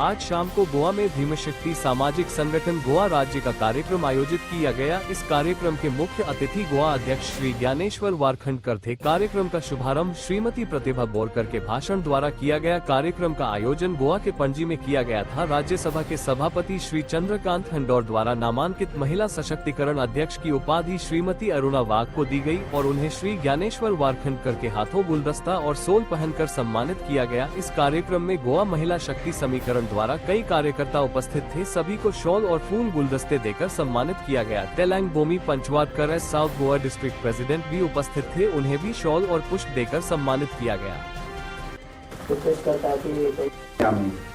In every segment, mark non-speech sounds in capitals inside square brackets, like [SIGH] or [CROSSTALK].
आज शाम को गोवा में भीमशक्ति सामाजिक संगठन गोवा राज्य का कार्यक्रम आयोजित किया गया। इस कार्यक्रम के मुख्य अतिथि गोवा अध्यक्ष श्री ज्ञानेश्वर वारखंडकर थे। कार्यक्रम का शुभारंभ श्रीमती प्रतिभा बोरकर के भाषण द्वारा किया गया। कार्यक्रम का आयोजन गोवा के पणजी में किया गया था। राज्यसभा के सभापति श्री चंद्रकांत हंडौर द्वारा नामांकित महिला सशक्तिकरण अध्यक्ष की उपाधि श्रीमती अरुणा वाघ को दी गई और उन्हें श्री ज्ञानेश्वर वारखंडकर के हाथों गुलदस्ता और सोल पहनकर सम्मानित किया गया। इस कार्यक्रम में गोवा महिला शक्ति समीकरण द्वारा कई कार्यकर्ता उपस्थित थे। सभी को शॉल और फूल गुलदस्ते देकर सम्मानित किया गया। तेलंग बोमी पंचवादकर as south Goa district president भी उपस्थित थे। उन्हें भी शॉल और पुष्प देकर सम्मानित किया गया।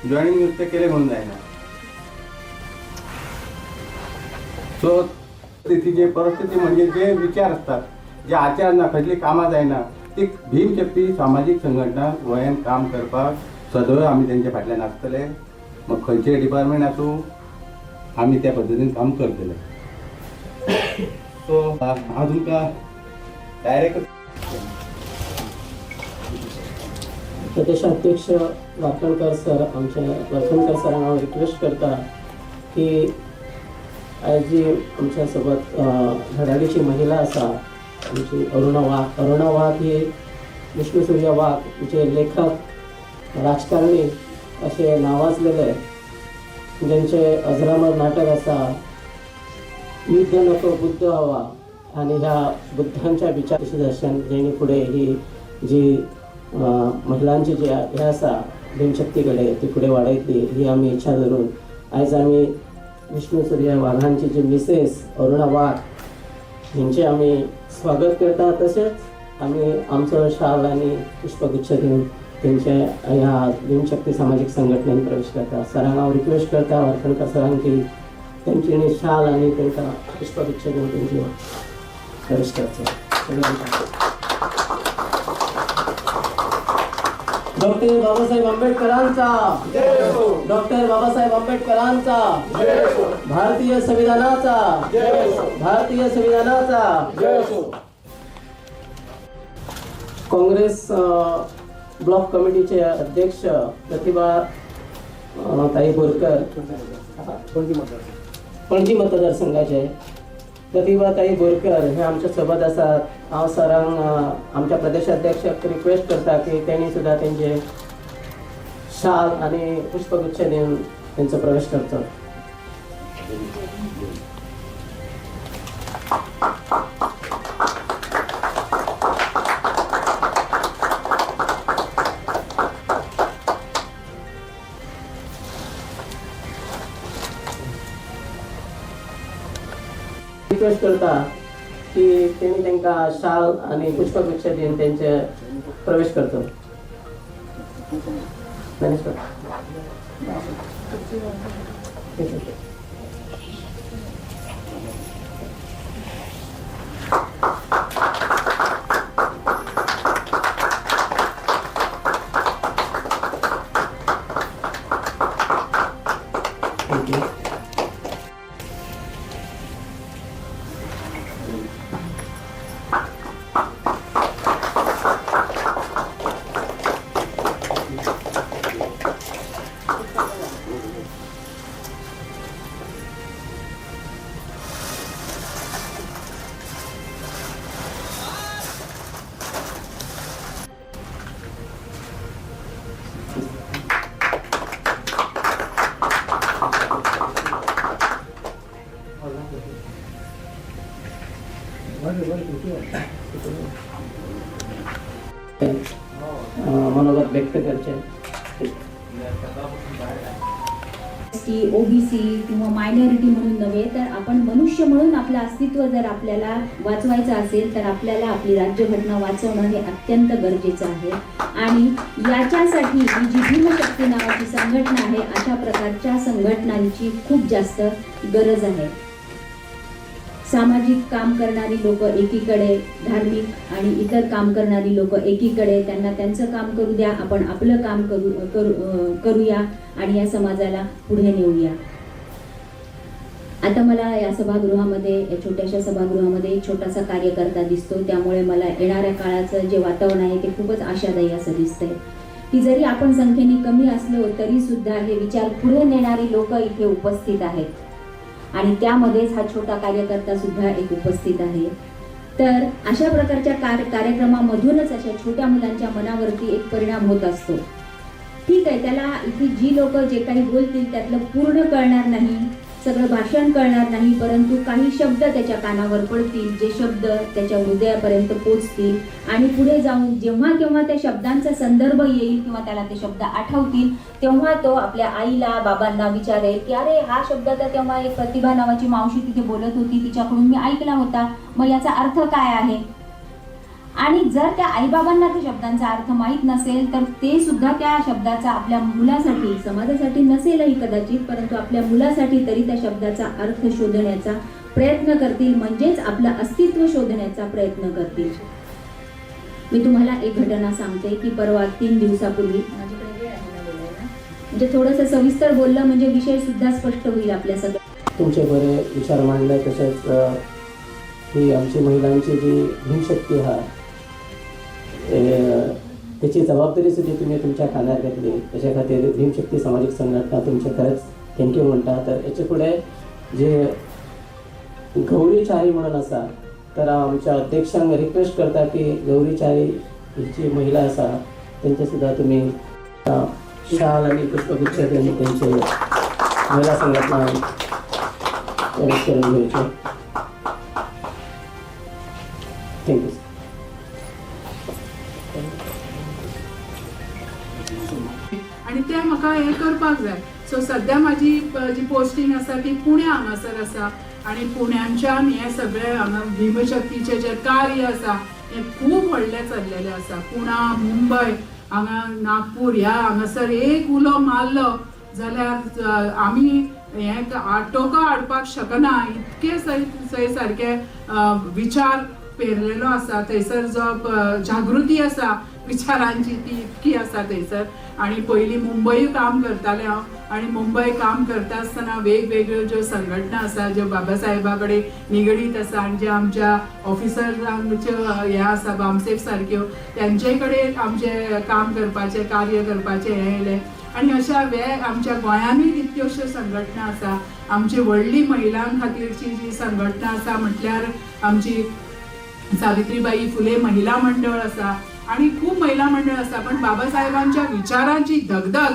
जॉईनिंग नुसते केले म्हणून जे खंयतली कामां जायना ती भीमशक्ती सामाजीक संघटना गोंयान काम करपाक सदैव आमी तेंच्या फाटल्यान आसतले मग खंयचेय डिपार्टमेंट आसूं आमी त्या पद्दतीन काम करतले. [COUGHS] सो हांव तुमकां डायरेक्ट प्रदेशाध्यक्ष वारकणकर सर आमचे वारकणकर सरांक हांव रिक्वेस्ट करता की आयज जी आमच्यासोबत धडाडीची महिला आसा आमची अरुणा वाघ. अरुणा वाघ ही विष्णू सूर्य वाघ जे लेखक राजकारणी असे नावाजलेले ज्यांचे अजरामर नाटक आसा युद्ध नको बुद्ध हवा आणि ह्या बुद्धांच्या विचार दर्शन जेणे पुढे ही जी महिलांची जी हे आसा भीमशक्ती कडेन ती फुडें वाडयतली ही आमी इच्छा धरून. आयज आमी विष्णू सूर्य वाघांची जी मिसेस अरुणा वाघ हेंचे आमी स्वागत करता तशेंच आमी आमचो शाल आनी पुष्पगुच्छ दिवन तेंचे ह्या भीमशक्ती सामाजीक संघटनेन प्रवेश करता हांव रिक्वेस्ट करता वारकणकर सरांक की तेंच्यांनी शाल आनी तेंकां पुष्पगुच्छ दिवन तेंची प्रवेश सगळ्यांक डॉक्टर बाबासाहेब आंबेडकरांचा. डॉक्टर बाबासाहेब आंबेडकरांचा. भारतीय संविधानाचा. भारतीय संविधानाचा. काँग्रेस अ, ब्लॉक कमिटीचे अध्यक्ष प्रतिभा ताई बोरकर पणजी मतदारसंघाचे प्रतिभाताई बोरकर हे आमच्यासोबत आसात हांव सरांक आमच्या प्रदेशाध्यक्षाक रिक्वेस्ट करता की तेणी सुद्दां तेंचे शाल आनी पुष्पगुच्छ दिवन तेंचो प्रवेश करचो रिक्वेस्ट करता की तेणी तांकां शाल आनी पुष्पगुच्छ दिवन तेंचे प्रवेश करतो Thank you. मनोगत व्यक्त करते एसटी ओबीसी किंवा मायनॉरिटी म्हणून नव्हे तर आपण मनुष्य म्हणून आपलं अस्तित्व जर आपल्याला वाचवायचं असेल तर आपल्याला आपली राज्यघटना वाचवणं हे अत्यंत गरजेचं आहे. आणि याच्यासाठी ही जी भीमशक्ती नावाची संघटना आहे अशा प्रकारच्या संघटनांची खूप जास्त गरज आहे. सामाजिक काम करणारी लोक एकीकडे धार्मिक आणि इतर काम करणारी लोक एकीकडे त्यांना त्यांचं काम करू द्या आपण आपलं काम करू करू करूया आणि या समाजाला पुढे नेऊया. आता मला या सभागृहामध्ये या छोट्याशा सभागृहामध्ये छोटासा कार्यकर्ता दिसतो. त्यामुळे मला येणाऱ्या काळाचं जे वातावरण आहे ते खूपच आशादायी असं दिसतंय. की जरी आपण संख्येने कमी असलो तरी सुद्धा हे विचार पुढे नेणारी लोक इथे उपस्थित आहेत. आणि त्यामध्येच हा छोटा कार्यकर्ता सुद्धा एक उपस्थित आहे. तर अशा प्रकारच्या कार कार्यक्रमामधूनच अशा छोट्या मुलांच्या मनावरती एक परिणाम होत असतो. ठीक आहे त्याला इथे जी लोक जे काही बोलतील त्यातलं पूर्ण कळणार नाही. सगळं भाषण कळणार नाही परंतु काही शब्द त्याच्या कानावर पडतील जे शब्द त्याच्या हृदयापर्यंत पोचतील. आणि पुढे जाऊन जेव्हा केव्हा त्या शब्दांचा संदर्भ येईल किंवा त्याला ते शब्द आठवतील तेव्हा तो आपल्या आईला बाबांना विचारेल की अरे हा शब्द तर तेव्हा एक प्रतिभा नावाची मावशी तिथे बोलत होती तिच्याकडून मी ऐकला होता. मग याचा अर्थ काय आहे? आणि जर त्या आईबाबांना त्या शब्दांचा अर्थ माहीत नसेल तर ते सुद्धा त्या शब्दाचा आपल्या मुलासाठी समाजासाठी नसेलही कदाचित परंतु आपल्या मुलासाठी तरी त्या शब्दाचा अर्थ शोधण्याचा प्रयत्न करतील म्हणजेच आपलं अस्तित्व शोधण्याचा प्रयत्न करतील. मी तुम्हाला एक घटना सांगते की परवा तीन दिवसापूर्वी म्हणजे थोडंसं सविस्तर बोललं म्हणजे विषय सुद्धा स्पष्ट होईल आपल्या सगळ्या तुमचे बरे विचार मांडले तसेच ही आमची महिलांची जी भीमशक्ती हा त्याची जबाबदारी सुद्धा तुम्ही तुमच्या खांद्यार घेतली. त्याच्या खातीर भीमशक्ती सामाजिक संघटना तुमचे खरंच थँक्यू म्हणटा तर हेचे फुडें जे गौरी चारी म्हणून आसा तर हांव आमच्या अध्यक्षांक रिक्वेस्ट करता की गौरी चारी ही जी महिला आसा तेंचे सुद्धा तुमी शाल आनी पुष्पगुच्छ त्यांनी त्यांचे महिला संघटना करून घ्यायचे. थँक्यू तें म्हाका हें करपाक जाय. सो सद्या म्हाजी जी पोस्टींग आसा ती पुण्या हांगासर आसा. आणि पुण्याच्यान हें सगळें हांगा भीमशक्तीचें जें कार्य आसा हें खूब व्हडलें चललेलें आसा. पुणा मुंबय हांगा नागपूर ह्या हांगासर एक उलो मारलो जाल्यार आमी हें आटोका हाडपाक शकना. इतके सय थंय सारके विचार पेरलेलो आसा थंयसर जो जागृती आसा विचारांची ती इतकी आसा थंयसर आणि पयलीं मुंबई काम करतालें हांव आणि मुंबय काम करता आसतना वेगवेगळ्यो ज्यो संघटना आसा ज्यो बाबासाहेबा कडेन निगडीत आसा आनी ज्यो आमच्या ऑफिसरांच्यो हे आसा बामसेफ सारक्यो त्यांचे कडेन आमचें काम करपाचें कार्य करपाचें हें येयलें आनी अशा वे आमच्या गोंयानूय कितल्योश्यो संघटना आसा आमची व्हडली महिलां खातीरची जी संघटना आसा म्हटल्यार आमची सावित्रीबाई फुले महिला मंडळ असा आणि खूप महिला मंडळ असा. पण बाबासाहेबांच्या विचारांची दगदग